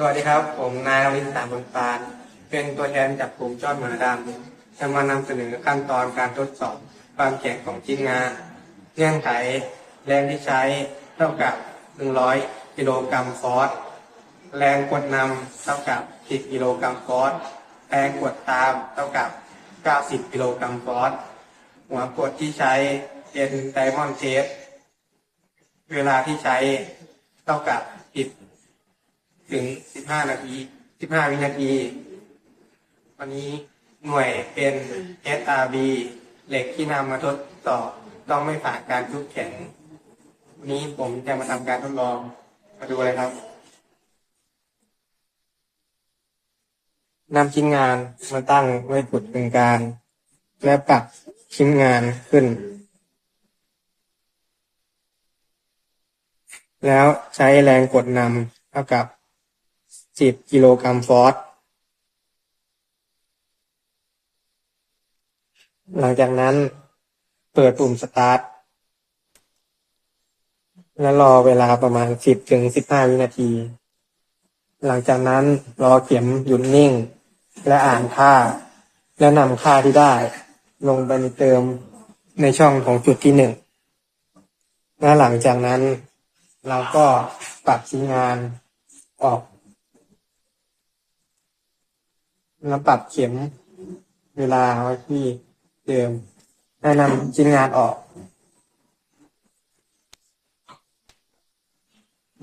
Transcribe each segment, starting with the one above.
สวัสดีครับ ผมนายวินสามบนปาน เป็นตัวแทนจากกลุ่มจอดหมาดำจะมานำเสนอขั้นตอนการทดสอบความแข็งของชิ้นงาน เงื่อนไขแรงที่ใช้เท่ากับ 100 กิโลกรัมฟอสแรงกดนำเท่ากับ 10 กิโลกรัมฟอสแรงกดตามเท่ากับ 90 กิโลกรัมฟอสหัวกดที่ใช้เป็นไดมอนด์เทสเวลาที่ใช้เท่ากับ 10 ถึง15นาที15วินาที วันนี้หน่วยเป็น SRB เหล็กที่นำมาทดสอบต้องไม่ผ่านการทุบแข็งวันนี้ผมจะมาทำการทดลอง มาดูเลยครับนำชิ้นงานมาตั้งไว้จุดกึ่งกางและปรับชิ้นงานขึ้น แล้วใช้แรงกดนำเท่ากับ 10กิโลกรัมฟอสหลังจากนั้นเปิดปุ่มสตาร์ท และรอเวลาประมาณ10ถึง15วินาที หลังจากนั้นรอเข็มหยุดนิ่ง และอ่านค่า และนำค่าที่ได้ ลงไปในเติมในช่องของจุดที่หนึ่งและหลังจากนั้นเราก็ปรับชิ้นงานออก แล้วปรับเข็มเวลาไว้ที่เดิมและนำชิ้นงานออก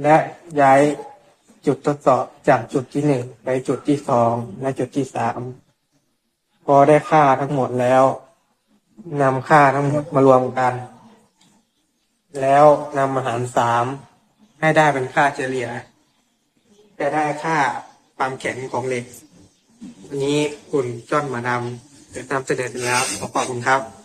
และย้ายจุดทดสอบจากจุดที่หนึ่งไปจุดที่สองและจุดที่สามพอได้ค่าทั้งหมดแล้วนำค่าทั้งหมดมารวมกัน แล้วนำมาหารสามให้ได้เป็นค่าเฉลี่ย จะได้ค่าความแข็งของเหล็ก วันนี้คุณจ้อนมานำนำเสนอแล้วขอขอบคุณครับ